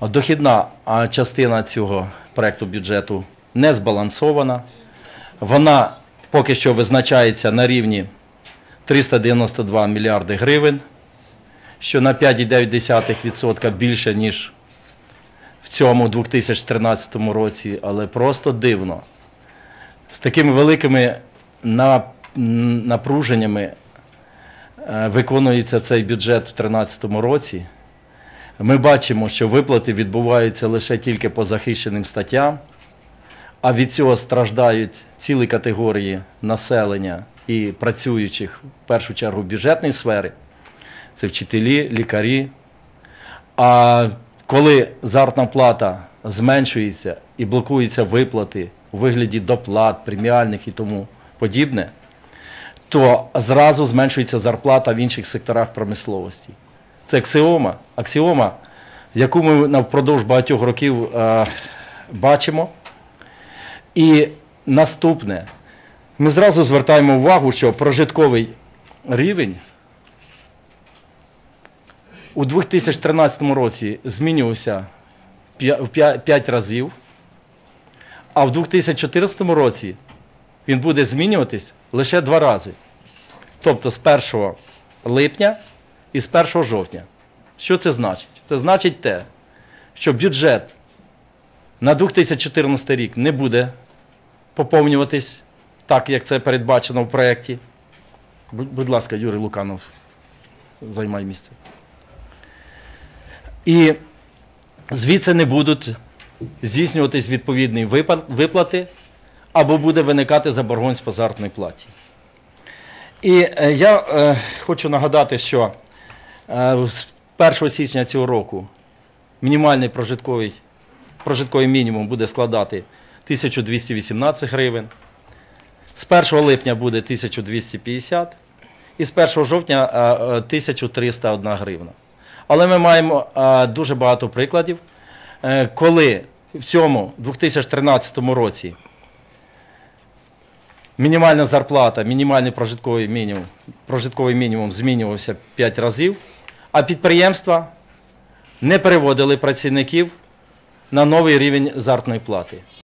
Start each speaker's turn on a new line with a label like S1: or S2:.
S1: Дохідна частина цього проекту бюджету не збалансована. Вона поки що визначається на рівні 392 мільярди гривень, що на 5,9% більше, ніж в цьому 2013 році, але просто дивно. З такими великими напруженнями е, виконується цей бюджет в 2013 році. Ми бачимо, що виплати відбуваються лише тільки по захищеним статтям, а від цього страждають цілі категорії населення і працюючих в першу чергу в бюджетній сфері. Це вчителі, лікарі. А коли заробітна плата зменшується і блокуються виплати у вигляді доплат, преміальних і тому подібне, то зразу зменшується зарплата в інших секторах промисловості. Це аксіома, аксіома, яку ми впродовж багатьох років е, бачимо. І наступне, ми зразу звертаємо увагу, що прожитковий рівень у 2013 році змінювався 5 разів, а в 2014 році він буде змінюватись лише два рази. Тобто з 1 липня і з 1 жовтня. Що це значить? Це значить те, що бюджет на 2014 рік не буде поповнюватись так, як це передбачено в проєкті. Будь, ласка, Юрій Луканов, займай місце. І звідси не будуть здійснюватись відповідні виплати або буде виникати заборгованість по заробітній платі. І е, я е, хочу нагадати, що з 1 січня цього року мінімальний прожитковий, прожитковий мінімум буде складати 1218 гривень, з 1 липня буде 1250 і з 1 жовтня е, е, 1301 гривна. Але ми маємо е, дуже багато прикладів, е, коли в цьому 2013 році мінімальна зарплата, мінімальний прожитковий мінімум, прожитковий мінімум змінювався 5 разів, а підприємства не переводили працівників на новий рівень заробітної плати.